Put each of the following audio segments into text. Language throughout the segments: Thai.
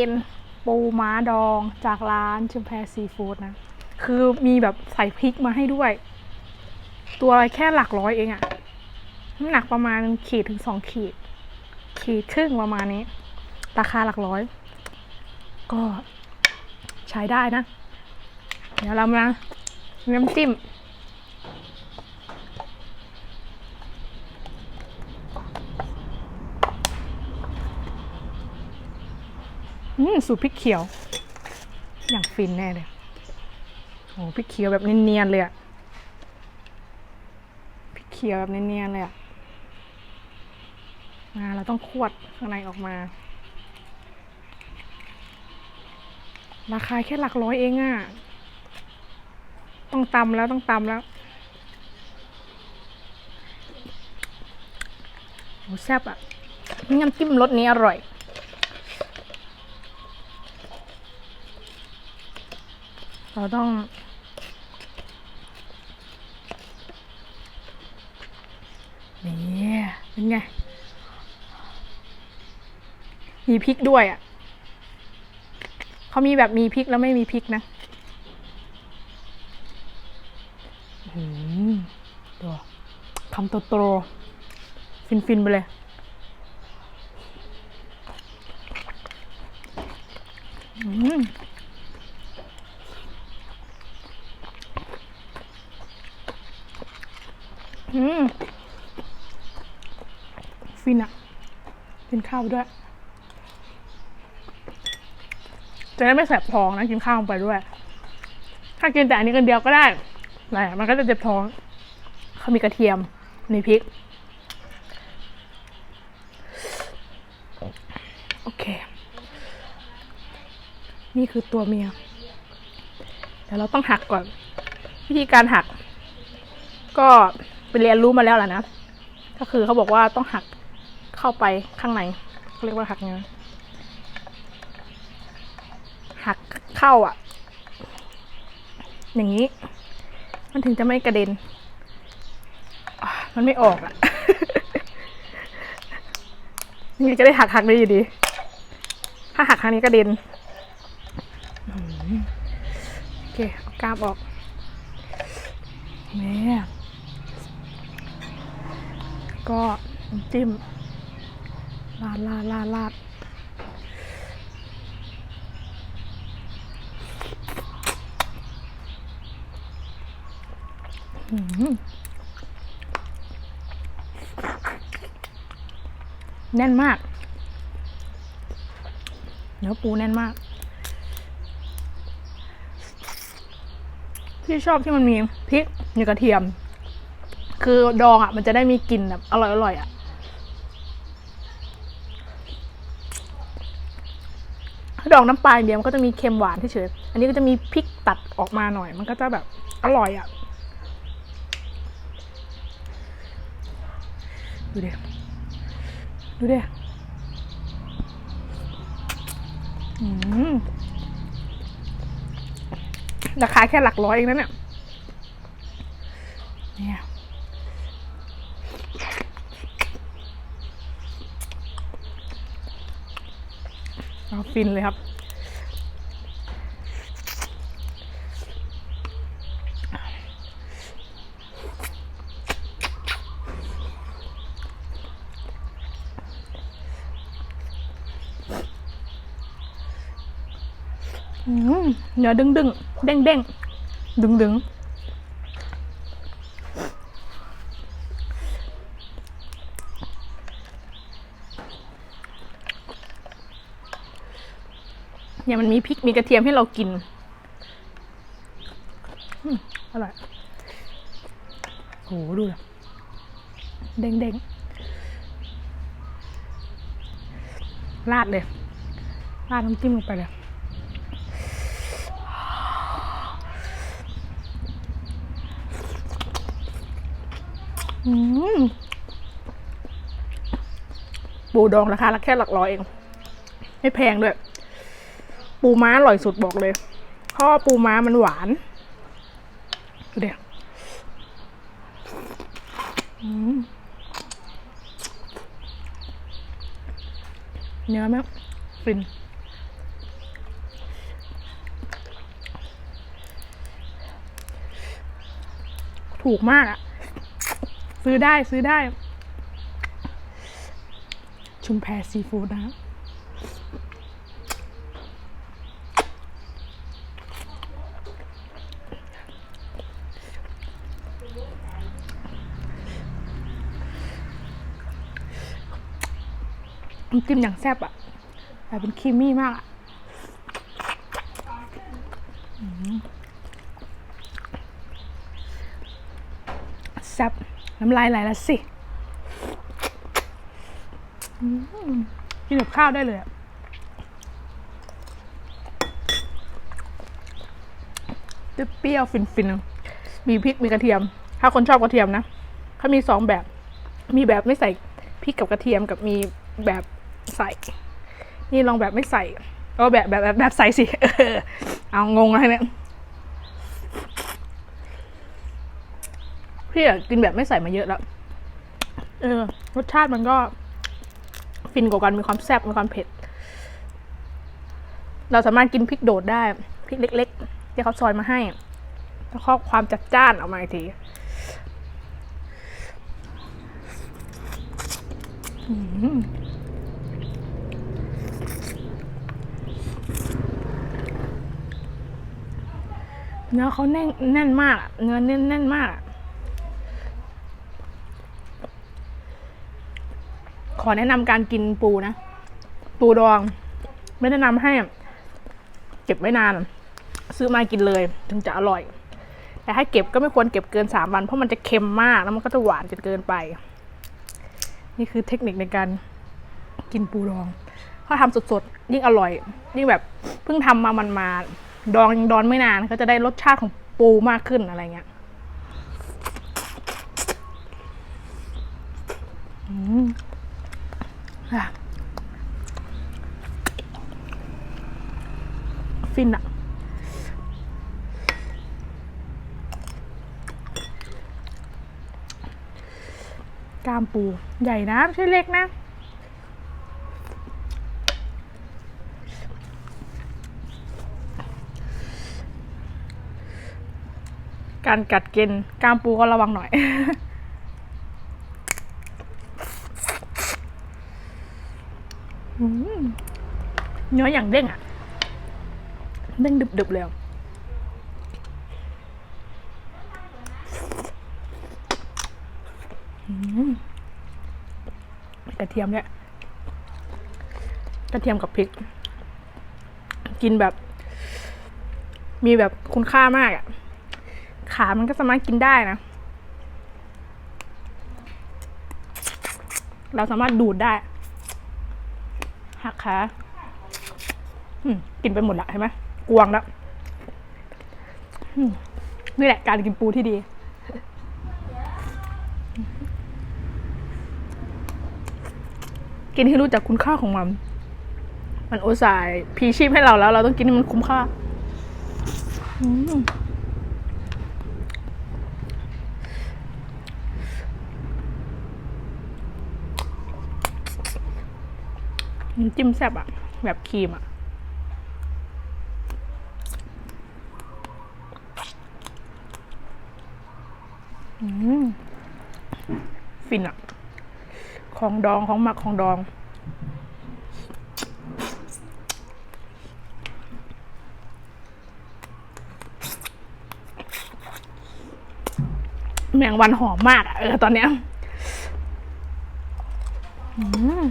วันนี้จะมากินปูม้าดองจากร้านชุมแพซีฟู้ดนะ คือมีแบบใส่พริกมาให้ด้วย ตัวอะไรแค่หลักร้อยเองอะน้ำหนักประมาณขีดถึงสองขีด ขีดครึ่งประมาณนี้ ราคาหลักร้อย ก็ใช้ได้นะ เดี๋ยวเรามาน้ำจิ้ม อืมสูตรพริกเขียว อย่างฟินแน่เลยโอ้พริกเขียวแบบเนียนๆเลยอะพริกเขียวแบบเนียนๆเลยอะมาเราต้องขวดข้างในออกมา ราคาแค่หลักร้อยเองอะต้องตำแล้วต้องตำแล้วโอ้แซ่บอะน้ำจิ้มรสนี้อร่อย เราต้อง นี่เป็นไง มีพริกด้วยอะ เขามีแบบมีพริกแล้วไม่มีพริกนะอืมตัวคำโตโตๆฟินไปเลยอืม อืม ฟินอะกินข้าวไปด้วย จะได้ไม่แสบท้องนะ กินข้าวลงไปด้วย ถ้ากินแต่อันนี้กันเดียวก็ได้แต่มันก็จะเจ็บท้อง เขามีกระเทียมมีพริก โอเค นี่คือตัวเมีย เดี๋ยวเราต้องหักก่อน วิธีการหัก ก็ ไปเรียนรู้มาแล้วแหละนะ ก็คือเขาบอกว่าต้องหักเข้าไปข้างในเขาเรียกว่าหักไงนหักเข้าอะ อย่างนี้ มันถึงจะไม่กระเด็น มันไม่ออกอะ นี่ก็ได้หักหักได้อยู่ดี ถ้าหักครั้งนี้กระเด็นโอเคเอากล้ามออกแม่ ก็จิ้มลาดลาดลาดลาดอื้อหือแน่นมาก เนื้อปูแน่นมากที่ชอบที่มันมีพริกมีกระเทียม คือดองอะ มันจะได้มีกลิ่นแบบอร่อยอร่อยอะดองน้ำปลายเดียวมันก็จะมีเค็มหวานเฉยๆอันนี้ก็จะมีพริกตัดออกมาหน่อย มันก็จะแบบอร่อยอะ ดูดิ ดูดิอืมราคาแค่หลักร้อยเองนะเนี่ย เอา ฟินเลยครับ เนื้อดึงดึงเด้งเด้งดึงดึง เนี่ยมันมีพริกมีกระเทียมให้เรากินอืมอร่อยโหดูนะเด้งเด้งราดเลย ราดน้ำจิ้มลงไปเลยปูดองราคาละแค่หลักร้อยเอง ไม่แพงด้วย ปูม้าอร่อยสุดบอกเลยเพราะปูม้ามันหวานเดี๋ยวเนื้อไหม่ฟินถูกมากอะซื้อได้ซื้อได้ ชุมแพซีฟู้ดนะ น้ำจิ้มอย่างแซ่บอะแต่เป็นครีมมี่มากอะแซ่บน้ำลายไหลแล้วสิกินกับข้าวได้เลยอะเปรี้ยวๆฟินๆ มีพริกมีกระเทียม ถ้าคนชอบกระเทียมนะ เขามีสองแบบ มีแบบไม่ใส่พริกกับกระเทียมกับมีแบบ ใส่ นี่ลองแบบไม่ใส่เอาแบบแบบแบบแบบใส่สิเออเอางงอะไรเนี่ยพี่อะกินแบบไม่ใส่มาเยอะแล้ว เออ รสชาติมันก็ ฟินกว่ากันมีความแซ่บมีความเผ็ด เราสามารถกินพริกโดดได้พริกเล็ก ๆ ที่เขาซอยมาให้ แล้วก็ความจัดจ้านออกมาอีกที เนื้อเขาแน่นแน่นมากเนื้อแน่นแน่นมากขอแนะนำการกินปูนะ ปูดอง ไม่แนะนำให้ เก็บไว้นาน ซื้อมากินเลย ถึงจะอร่อย แต่ถ้าเก็บก็ไม่ควรเก็บเกินสามวันเพราะมันจะเค็มมากแล้วมันก็จะหวานจนเกินไป นี่คือเทคนิคในการกินปูดองเขาทำสดๆยิ่งอร่อย ยิ่งแบบเพิ่งทำมามันมา ดองยังดอนไม่นานก็จะได้รสชาติของปูมากขึ้นอะไรเงี้ยอืมฟินอะกลามปู ใหญ่นะไม่ใช่เล็กนะ การกัดกินกล้ามปูก็ระวังหน่อย เนื้ออย่างเด้งอะเด้งดึบๆเลยกระเทียมเนี่ยกระเทียมกับพริก กินแบบ มีแบบคุณค่ามากอะ ขามันก็สามารถกินได้นะ เราสามารถดูดได้หักขาอืมกินไปหมดละเห็นไหมกวางแล้วนี่แหละการกินปูที่ดี กินให้รู้จักคุณค่าของมัน มันโอสายพีชีพให้เราแล้ว เราต้องกินให้มันคุ้มค่า อืม น้ำจิ้มแซ่บอะแบบครีมอะอฟินอะของดองของหมักของดอง แมงวันหอมมากอะเออตอนเนี้ยอืม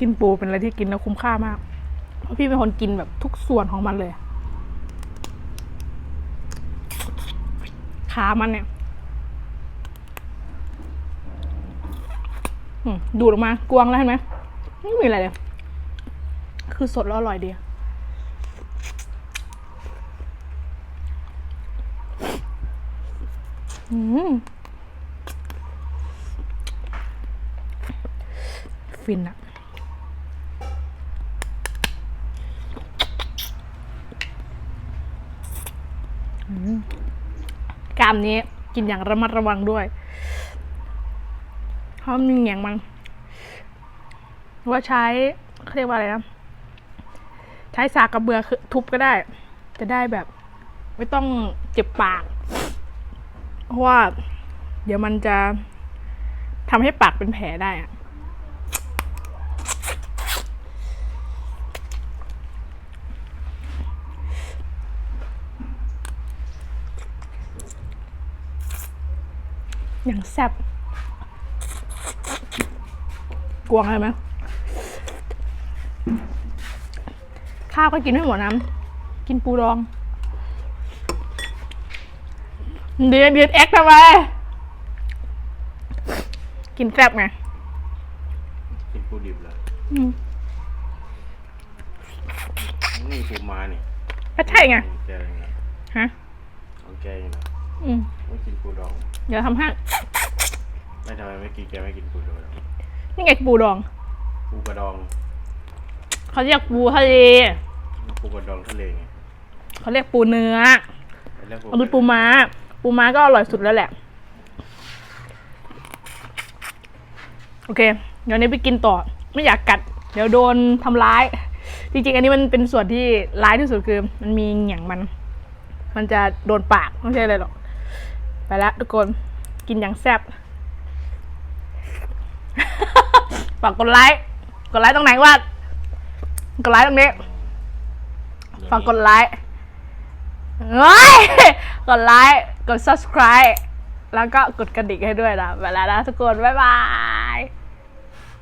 กินปูเป็นอะไรที่กินแล้วคุ้มค่ามาก เพราะพี่เป็นคนกินแบบทุกส่วนของมันเลย ขามันเนี่ยดูดออกมากวางแล้วเห็นไหมไม่มีอะไรเลย คือสดแล้วอร่อยดีอืมฟินอะ กล้ามนี้กินอย่างระมัดระวังด้วยเพราะมีแหงมัน ว่าใช้เขาเรียกว่าอะไรนะ ใช้สากกระเบือคือทุบก็ได้ จะได้แบบ ไม่ต้องเจ็บปาก เพราะว่า เดี๋ยวมันจะทำให้ปากเป็นแผลได้อะ อย่างแซ่บกวงอะไรไหมข้าวก็กินไม่หมดน้ำกินปูดอง เดือนเดือนแอคทำไม กินแซ่บไง กินปูดิบเหรออืมนี่ปูมาเนี่ยก็ใช่ไงของแกเองนะฮะ ของแกเองนะอืม ไม่กินปูดอง เดี๋ยวทำให้ไม่ทำไมไม่กินแกไม่กินปูดองนี่ไงปูดอง ปูกระดองเขาเรียกปูทะเล ปูกระดองทะเลไงเขาเรียกปูเนื้อแล้วเอาดูปูม้า ปูม้าก็อร่อยสุดแล้วแหละ โอเค เดี๋ยวนี้ไปกินต่อ ไม่อยากกัด เดี๋ยวโดนทำร้าย จริงๆ อันนี้มันเป็นส่วนที่ร้ายที่สุดคือ มันมีเหงี่ยงมัน มันจะโดนปากไม่ใช่อะไรหรอก ไปแล้วทุกคน กินอย่างแซ่บฝากกดไลค์ กดไลค์ตรงไหนวะกดไลค์ตรงนี้ ฝากกดไลค์เฮ้ย กดไลค์ กด subscribe แล้วก็กดกระดิ่งให้ด้วยนะไปแล้วนะทุกคน บ๊ายบาย